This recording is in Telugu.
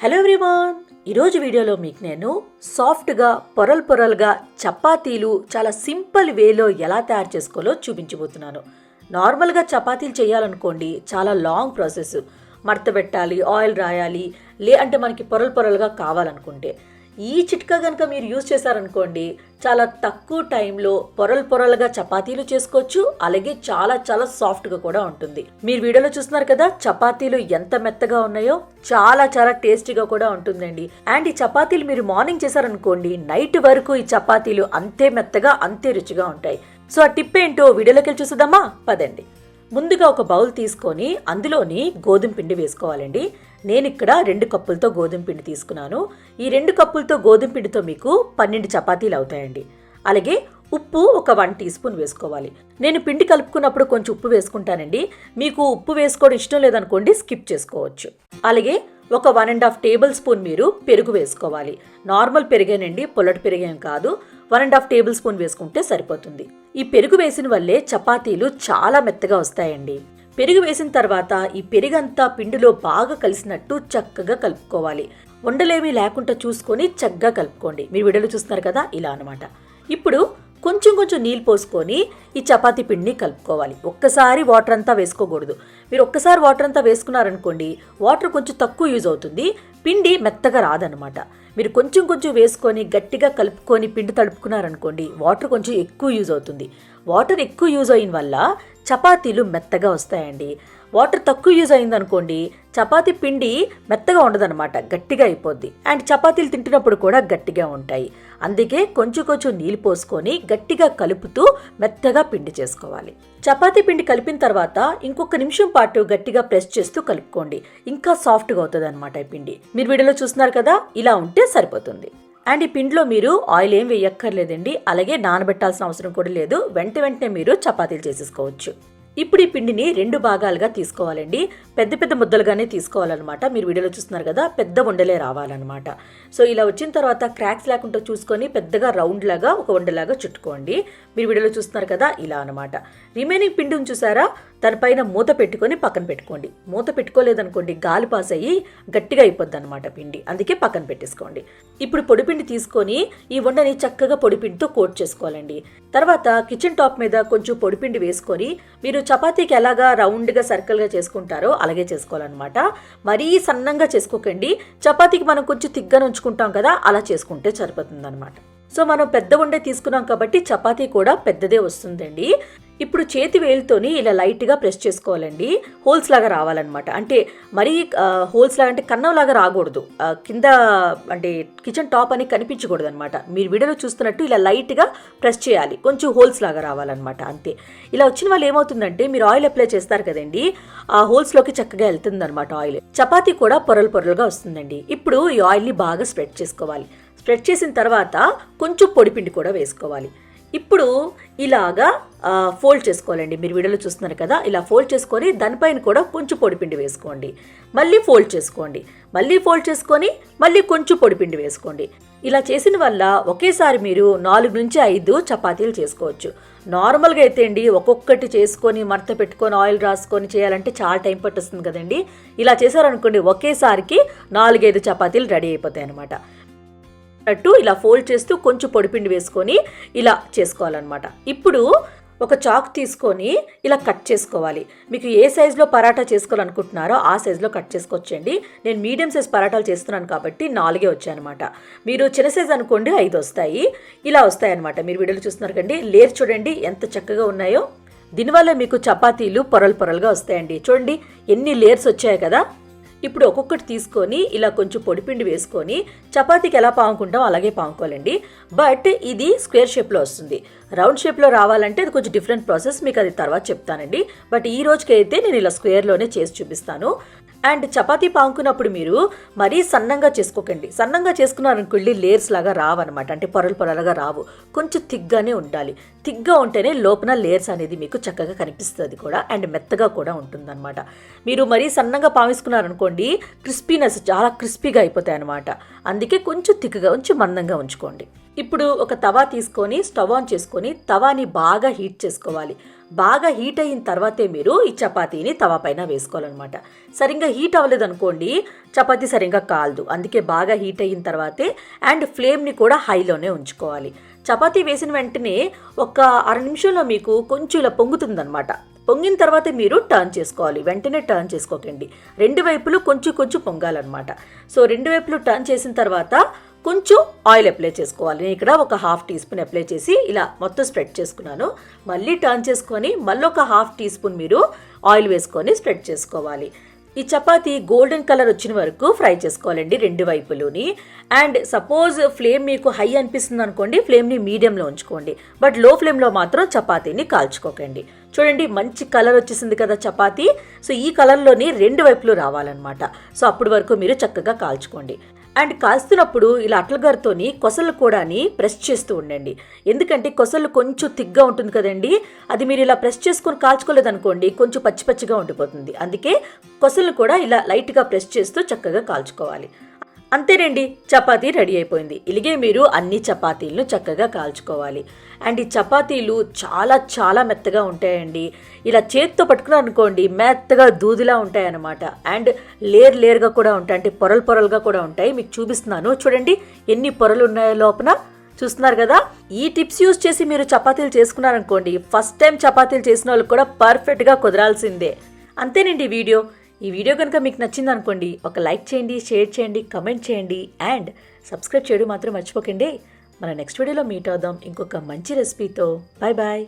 హలో ఎవ్రీవాన్ ఈరోజు వీడియోలో మీకు నేను సాఫ్ట్గా పొరల్ పొరలుగా చపాతీలు చాలా సింపుల్ వేలో ఎలా తయారు చేసుకోవాలో చూపించబోతున్నాను. నార్మల్గా చపాతీలు చేయాలనుకోండి చాలా లాంగ్ ప్రాసెస్. మడత పెట్టాలి ఆయిల్ రాయాలి లే అంటే మనకి పొరలు పొరలుగా కావాలనుకుంటే. ఈ చిట్కా కనుక మీరు యూజ్ చేశారనుకోండి చాలా తక్కువ టైంలో పొరలు పొరలుగా చపాతీలు చేసుకోవచ్చు అలాగే చాలా చాలా సాఫ్ట్గా కూడా ఉంటుంది. మీరు వీడియోలో చూస్తున్నారు కదా చపాతీలు ఎంత మెత్తగా ఉన్నాయో చాలా చాలా టేస్టీగా కూడా ఉంటుందండి. అండ్ ఈ చపాతీలు మీరు మార్నింగ్ చేశారనుకోండి నైట్ వరకు ఈ చపాతీలు అంతే మెత్తగా అంతే రుచిగా ఉంటాయి. సో ఆ టిప్ ఏంటో వీడియోలోకి వెళ్ళి చూసుదామా పదండి. ముందుగా ఒక బౌల్ తీసుకొని అందులోని గోధుమ పిండి వేసుకోవాలండి. నేను ఇక్కడ రెండు కప్పులతో గోధుమ పిండి తీసుకున్నాను. ఈ రెండు కప్పులతో గోధుమ పిండితో మీకు పన్నెండు చపాతీలు అవుతాయండి. అలాగే ఉప్పు ఒక వన్ టీ స్పూన్ వేసుకోవాలి. నేను పిండి కలుపుకున్నప్పుడు కొంచెం ఉప్పు వేసుకుంటానండి. మీకు ఉప్పు వేసుకోవడం ఇష్టం లేదనుకోండి స్కిప్ చేసుకోవచ్చు. అలాగే ఒక one and half tablespoon మీరు పెరుగు వేసుకోవాలి. నార్మల్ పెరిగేనండి పొల్లటి పెరిగేం కాదు. One and half tablespoon వేసుకుంటే సరిపోతుంది. ఈ పెరుగు వేసిన వల్లే చపాతీలు చాలా మెత్తగా వస్తాయండి. పెరుగు వేసిన తర్వాత ఈ పెరుగంతా పిండిలో బాగా కలిసినట్టు చక్కగా కలుపుకోవాలి. ఉండలేమీ లేకుండా చూసుకొని చక్కగా కలుపుకోండి. మీరు వీడియోలో చూస్తున్నారు కదా ఇలా అనమాట ఇప్పుడు కొంచెం కొంచెం నీళ్ళు పోసుకొని ఈ చపాతీ పిండిని కలుపుకోవాలి. ఒక్కసారి వాటర్ అంతా వేసుకోకూడదు. మీరు ఒక్కసారి వాటర్ అంతా వేసుకున్నారనుకోండి వాటర్ కొంచెం తక్కువ యూజ్ అవుతుంది పిండి మెత్తగా రాదనమాట. మీరు కొంచెం కొంచెం వేసుకొని గట్టిగా కలుపుకొని పిండి తడుపుకున్నారనుకోండి వాటర్ కొంచెం ఎక్కువ యూజ్ అవుతుంది. వాటర్ ఎక్కువ యూజ్ అయిన వల్ల చపాతీలు మెత్తగా వస్తాయండి. వాటర్ తక్కువ యూజ్ అయిందనుకోండి చపాతీ పిండి మెత్తగా ఉండదన్నమాట గట్టిగా అయిపోద్ది. అండ్ చపాతీలు తింటున్నప్పుడు కూడా గట్టిగా ఉంటాయి. అందుకే కొంచెం కొంచెం నీళ్ళు పోసుకొని గట్టిగా కలుపుతూ మెత్తగా పిండి చేసుకోవాలి. చపాతీ పిండి కలిపిన తర్వాత ఇంకొక నిమిషం పాటు గట్టిగా ప్రెస్ చేస్తూ కలుపుకోండి. ఇంకా సాఫ్ట్గా అవుతుంది అనమాట ఈ పిండి. మీరు వీడియోలో చూస్తున్నారు కదా ఇలా ఉంటే సరిపోతుంది. అండ్ ఈ పిండిలో మీరు ఆయిల్ ఏం వేయక్కర్లేదండి అలాగే నానబెట్టాల్సిన అవసరం కూడా లేదు. వెంట వెంటనే మీరు చపాతీలు చేసేసుకోవచ్చు. ఇప్పుడు ఈ పిండిని రెండు భాగాలుగా తీసుకోవాలండి. పెద్ద పెద్ద ముద్దలుగానే తీసుకోవాలన్నమాట. మీరు వీడియోలో చూస్తున్నారు కదా పెద్ద ఉండలే రావాలన్నమాట. సో ఇలా వచ్చిన తర్వాత క్రాక్స్ లేకుండా చూసుకొని పెద్దగా రౌండ్ లాగా ఒక ఉండలాగా చుట్టుకోండి. మీరు వీడియోలో చూస్తున్నారు కదా ఇలా అనమాట రిమైనింగ్ పిండిని చూసారా? దానిపైన మూత పెట్టుకొని పక్కన పెట్టుకోండి. మూత పెట్టుకోలేదనుకోండి గాలి పాస్ అయ్యి గట్టిగా అయిపోద్ది అనమాట పిండి. అందుకే పక్కన పెట్టేసుకోండి. ఇప్పుడు పొడిపిండి తీసుకొని ఈ వండని చక్కగా పొడిపిండితో కోట్ చేసుకోవాలండి. తర్వాత కిచెన్ టాప్ మీద కొంచెం పొడిపిండి వేసుకొని మీరు చపాతీకి ఎలాగా రౌండ్గా సర్కిల్గా చేసుకుంటారో అలాగే చేసుకోవాలన్నమాట. మరీ సన్నంగా చేసుకోకండి. చపాతీకి మనం కొంచెం తిగ్గన ఉంచుకుంటాం కదా అలా చేసుకుంటే సరిపోతుంది సో మనం పెద్ద ఉండే తీసుకున్నాం కాబట్టి చపాతీ కూడా పెద్దదే వస్తుందండి. ఇప్పుడు చేతి వేలుతోని ఇలా లైట్గా ప్రెస్ చేసుకోవాలండి. హోల్స్ లాగా రావాలన్నమాట. అంటే మరీ హోల్స్ లాగా అంటే కన్నంలాగా రాకూడదు. కింద అంటే కిచెన్ టాప్ అని కనిపించకూడదు అనమాట మీరు వీడియోలో చూస్తున్నట్టు ఇలా లైట్గా ప్రెస్ చేయాలి. కొంచెం హోల్స్ లాగా రావాలన్నమాట. అంతే. ఇలా వచ్చిన వాళ్ళు ఏమవుతుందంటే మీరు ఆయిల్ అప్లై చేస్తారు కదండి ఆ హోల్స్లోకి చక్కగా వెళ్తుంది అనమాట ఆయిల్. చపాతీ కూడా పొరలు పొరలుగా వస్తుందండి. ఇప్పుడు ఈ ఆయిల్ని బాగా స్ప్రెడ్ చేసుకోవాలి. స్ప్రెడ్ చేసిన తర్వాత కొంచెం పొడిపిండి కూడా వేసుకోవాలి. ఇప్పుడు ఇలాగా ఫోల్డ్ చేసుకోవాలండి. మీరు వీడియోలో చూస్తున్నారు కదా ఇలా ఫోల్డ్ చేసుకొని దానిపైన కూడా కొంచెం పొడిపిండి వేసుకోండి. మళ్ళీ ఫోల్డ్ చేసుకోండి. మళ్ళీ ఫోల్డ్ చేసుకొని మళ్ళీ కొంచెం పొడిపిండి వేసుకోండి. ఇలా చేసిన వల్ల ఒకేసారి మీరు నాలుగు నుంచి ఐదు చపాతీలు చేసుకోవచ్చు. నార్మల్గా అయితే అండి ఒక్కొక్కటి చేసుకొని మడత పెట్టుకొని ఆయిల్ రాసుకొని చేయాలంటే చాలా టైం పట్టేస్తుంది కదండి. ఇలా చేశారనుకోండి ఒకేసారికి నాలుగైదు చపాతీలు రెడీ అయిపోతాయి అనమాట అట్టు ఇలా ఫోల్డ్ చేస్తూ కొంచెం పొడిపిండి వేసుకొని ఇలా చేసుకోవాలన్నమాట. ఇప్పుడు ఒక చాక్ తీసుకొని ఇలా కట్ చేసుకోవాలి. మీకు ఏ సైజులో పరాటా చేసుకోవాలనుకుంటున్నారో ఆ సైజులో కట్ చేసుకోవచ్చండి. నేను మీడియం సైజ్ పరాటాలు చేస్తున్నాను కాబట్టి నాలుగే వచ్చాయన్నమాట. మీరు చిన్న సైజ్ అనుకోండి ఐదు వస్తాయి. ఇలా వస్తాయన్నమాట. మీరు వీడియోలు చూస్తున్నారు కండి. లేరు చూడండి ఎంత చక్కగా ఉన్నాయో. దీనివల్ల మీకు చపాతీలు పొరలు పొరలుగా వస్తాయండి. చూడండి ఎన్ని లేయర్స్ వచ్చాయి కదా. ఇప్పుడు ఒక్కొక్కటి తీసుకొని ఇలా కొంచెం పొడిపిండి వేసుకొని చపాతీకి ఎలా పాముకుంటాం అలాగే పాముకోవాలండి బట్ ఇది స్క్వేర్ షేప్లో వస్తుంది. రౌండ్ షేప్లో రావాలంటే అది కొంచెం డిఫరెంట్ ప్రాసెస్ మీకు అది తర్వాత చెప్తానండి. బట్ ఈ రోజుకి అయితే నేను ఇలా స్క్వేర్లోనే చేసి చూపిస్తాను. అండ్ చపాతీ పాముకున్నప్పుడు మీరు మరీ సన్నంగా చేసుకోకండి. సన్నంగా చేసుకున్నారనుకోండి లేయర్స్ లాగా రావన్నమాట. అంటే పొరలు పొరలుగా రావు. కొంచెం తిగ్గానే ఉండాలి. తిగ్గా ఉంటేనే లోపల లేయర్స్ అనేది మీకు చక్కగా కనిపిస్తుంది కూడా అండ్ మెత్తగా కూడా ఉంటుందన్నమాట. మీరు మరీ సన్నగా పావిసుకున్నారనుకోండి క్రిస్పీనెస్ చాలా క్రిస్పీగా అయిపోతాయి అనమాట అందుకే కొంచెం తిక్కుగా ఉంచి మందంగా ఉంచుకోండి. ఇప్పుడు ఒక తవా తీసుకొని స్టవ్ ఆన్ చేసుకొని తవాని బాగా హీట్ చేసుకోవాలి. బాగా హీట్ అయిన తర్వాతే మీరు ఈ చపాతీని తవా పైన వేసుకోవాలన్నమాట. సరిగ్గా హీట్ అవ్వలేదు అనుకోండి చపాతీ సరిగ్గా కాలదు. అందుకే బాగా హీట్ అయిన తర్వాతే అండ్ ఫ్లేమ్ని కూడా హైలోనే ఉంచుకోవాలి. చపాతీ వేసిన వెంటనే ఒక అర నిమిషంలో మీకు కొంచెం ఇలా పొంగుతుందన్నమాట. పొంగిన తర్వాత మీరు టర్న్ చేసుకోవాలి. వెంటనే టర్న్ చేసుకోకండి. రెండు వైపులు కొంచెం కొంచెం పొంగాలన్నమాట. సో రెండు వైపులు టర్న్ చేసిన తర్వాత కొంచెం ఆయిల్ అప్లై చేసుకోవాలి. నేను ఇక్కడ ఒక హాఫ్ టీ స్పూన్ అప్లై చేసి ఇలా మొత్తం స్ప్రెడ్ చేసుకున్నాను. మళ్ళీ టర్న్ చేసుకొని మళ్ళీ ఒక హాఫ్ టీ స్పూన్ మీరు ఆయిల్ వేసుకొని స్ప్రెడ్ చేసుకోవాలి. ఈ చపాతీ గోల్డెన్ కలర్ వచ్చిన వరకు ఫ్రై చేసుకోవాలండి రెండు వైపులోని. అండ్ సపోజ్ ఫ్లేమ్ మీకు హై అనిపిస్తుంది అనుకోండి ఫ్లేమ్ని మీడియంలో ఉంచుకోండి. బట్లో ఫ్లేమ్లో మాత్రం చపాతీని కాల్చుకోకండి. చూడండి మంచి కలర్ వచ్చేసింది కదా చపాతీ. సో ఈ కలర్లోని రెండు వైపులు రావాలన్నమాట. సో అప్పటి వరకు మీరు చక్కగా కాల్చుకోండి. అండ్ కాల్స్తున్నప్పుడు ఇలా అట్లగారితోని కొసలు కూడాని ప్రెస్ చేస్తూ ఉండండి. ఎందుకంటే కొసలు కొంచెం తిగ్గా ఉంటుంది కదండి. అది మీరు ఇలా ప్రెస్ చేసుకొని కాల్చుకోలేదనుకోండి కొంచెం పచ్చి పచ్చిగా ఉండిపోతుంది. అందుకే కొసలు కూడా ఇలా లైట్గా ప్రెస్ చేస్తూ చక్కగా కాల్చుకోవాలి. అంతేనండి చపాతీ రెడీ అయిపోయింది. ఇలాగే మీరు అన్ని చపాతీలను చక్కగా కాల్చుకోవాలి. అండ్ ఈ చపాతీలు చాలా చాలా మెత్తగా ఉంటాయండి. ఇలా చేత్తో పట్టుకున్నారు అనుకోండి మెత్తగా దూదిలా ఉంటాయన్నమాట. అండ్ లేర్ లేర్గా కూడా ఉంటాయి అంటే పొరలు పొరలుగా కూడా ఉంటాయి. మీకు చూపిస్తున్నాను. చూడండి ఎన్ని పొరలు ఉన్నాయో లోపల. చూస్తున్నారు కదా ఈ టిప్స్ యూజ్ చేసి మీరు చపాతీలు చేసుకున్నారనుకోండి ఫస్ట్ టైం చపాతీలు చేసిన వాళ్ళకి కూడా పర్ఫెక్ట్గా కుదరాల్సిందే. అంతేనండి వీడియో. ఈ వీడియో కనుక మీకు నచ్చింది అనుకోండి ఒక లైక్ చేయండి షేర్ చేయండి కమెంట్ చేయండి అండ్ సబ్స్క్రైబ్ చేయడం మాత్రం మర్చిపోకండి. మన నెక్స్ట్ వీడియోలో మీట్ అవుదాం. ఇంకొక మంచి రెసిపీతో. Bye bye